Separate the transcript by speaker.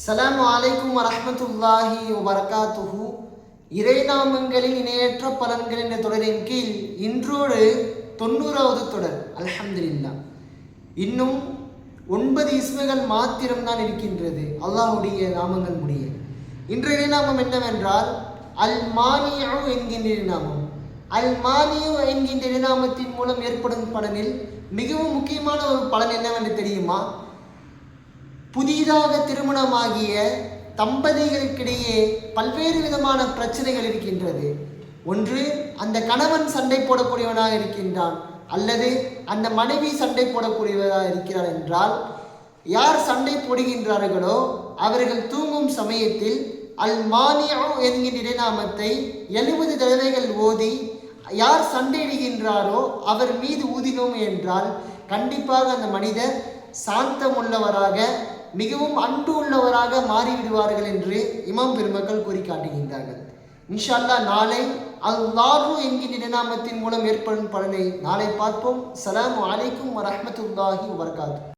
Speaker 1: சலாம் அலைக்கும் வரமத்துல்லாஹி வரகாத்துஹு இறைநாமங்களின் இணையற்ற பலன்கள் என்ற தொடரின் கீழ் இன்றோடு தொண்ணூறாவது தொடர். அல்ஹம்துலில்லாஹ். இன்னும் ஒன்பது இஸ்முகள் மாத்திரம்தான் இருக்கின்றது அல்லாஹுடைய நாமங்கள் முடிய இன்றைய நாமம் என்னவென்றால் அல் மானியு என்கின்ற நாமம். அல் மானியு என்கின்ற இறைநாமத்தின் மூலம் ஏற்படும் பலனில் மிகவும் முக்கியமான ஒரு பலன் என்னவென்று தெரியுமா? புதிதாக திருமணமாகிய தம்பதிகளுக்கிடையே பல்வேறு விதமான பிரச்சனைகள் இருக்கின்றது. ஒன்று அந்த கணவன் சண்டை போடக்கூடியவனாக இருக்கின்றான் அல்லது அந்த மனைவி சண்டை போடக்கூடியவராக இருக்கிறார் என்றால் யார் சண்டை போடுகின்றார்களோ அவர்கள் தூங்கும் சமயத்தில் அல் மானியோ என்கின்ற இடைநாமத்தை எழுபது தடவைகள் ஓதி யார் சண்டையிடுகின்றாரோ அவர் மீது ஊதினோம் என்றால் கண்டிப்பாக அந்த மனிதர் சாந்தமுள்ளவராக மிகவும் அன்பு உள்ளவராக மாறிவிடுவார்கள் என்று இமாம் பெருமக்கள் கூறி காட்டுகின்றார்கள். நாளை அல்லாஹு என்கின்ற நினாமத்தின் மூலம் ஏற்படும் பலனை நாளை பார்ப்போம். சலாம் அலைக்கும் வரமத்துல்லாஹி வரகாத்து